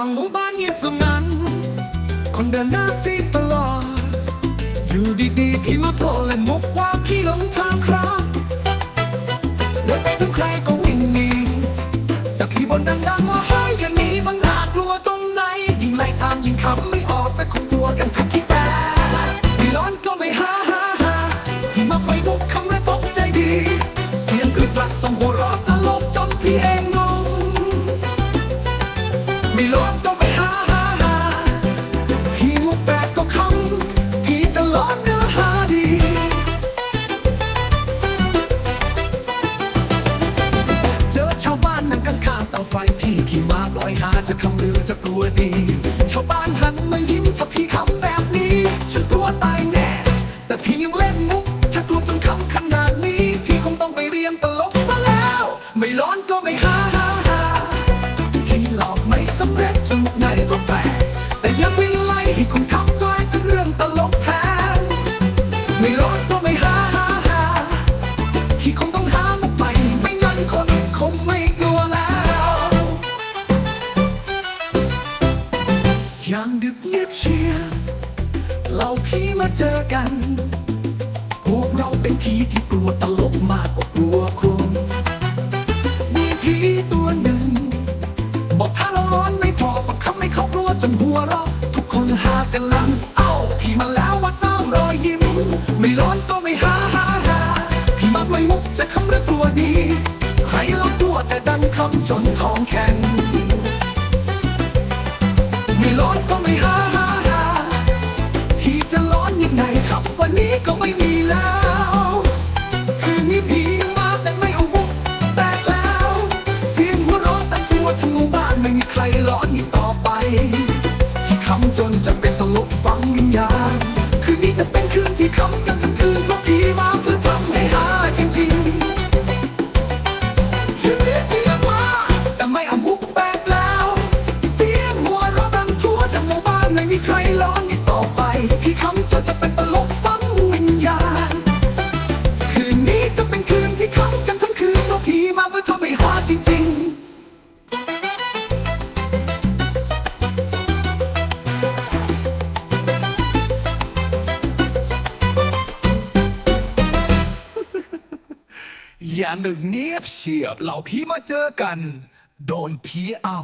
างหมู่บ้านเงียบสงัน คนเดินหน้าซีตลอด อยู่ดีๆพี่มาโผล่และมุกว่าพี่หลงทางครับเดินถึงใครก็วิ่งหนีแต่พี่บนดังๆว่าให้อย่าหนีมันน่ากลัวตรงไหน ยิ่งไล่ตามยิ่งขับไม่ออกแต่คงกลัวกันทักที่แต่ไม่ร้อนก็ไม่ฮ่าฮ่าฮ่าพี่มาไปบุกคำและตกใจดี ไม่ร้องไปหาหาฮ่าพี่มุกแปลกก็คำพี่จะล้อนเนื้อหาดี เจอชาวบ้านนั่งข้างๆเตาไฟพี่ขี่ม้าปล่อยหาจะคำเรือจะกลัวดี ยามดึกเงียบเชียร์เราพี่มาเจอกัน พวกเราเป็นผีที่กลัวตลกมากกว่ากลัวคนมีผีตัวหนึ่ง บอกถ้าเราร้อนไม่พอก็ทำให้เขากลัวจนหัวเราะทุกคนหากันลัง เอ้าพี่มาแล้วว่าสร้างรอยยิ้ม ไม่ร้อนก็ไม่ฮาฮาฮาพี่มาไม่มุกจะคำหรือกลัวดีใครเรากลัวแต่ดันคำจนท้องแข็ง ไม่ร้อนก็ไม่ฮ่าฮ่าฮ่าพี่จะร้อนยังไงครับวันนี้ก็ไม่มีแล้ว คืนนี้ผีมาแต่ไม่เอาบุกแตกแล้ว เสียงหัวเราะตันทั่วทั้งหมู่บ้านไม่มีใครร้อนอีกต่อไป ที่คำจนจะเป็นตลกฟังวิญญาณคืนนี้จะเป็นคืนที่คำกัน ไม่มีใครร้อนอีกต่อไปที่คำจนจะเป็นตลกฟังวิญญาณ คืนนี้จะเป็นคืนที่ค้ำกันทั้งคืนเพราะผีมาเพื่อทำให้หาจริงๆอย่าหนึ่งเนียบเฉียบเหล่าผีมาเจอกัน โดนผีอำ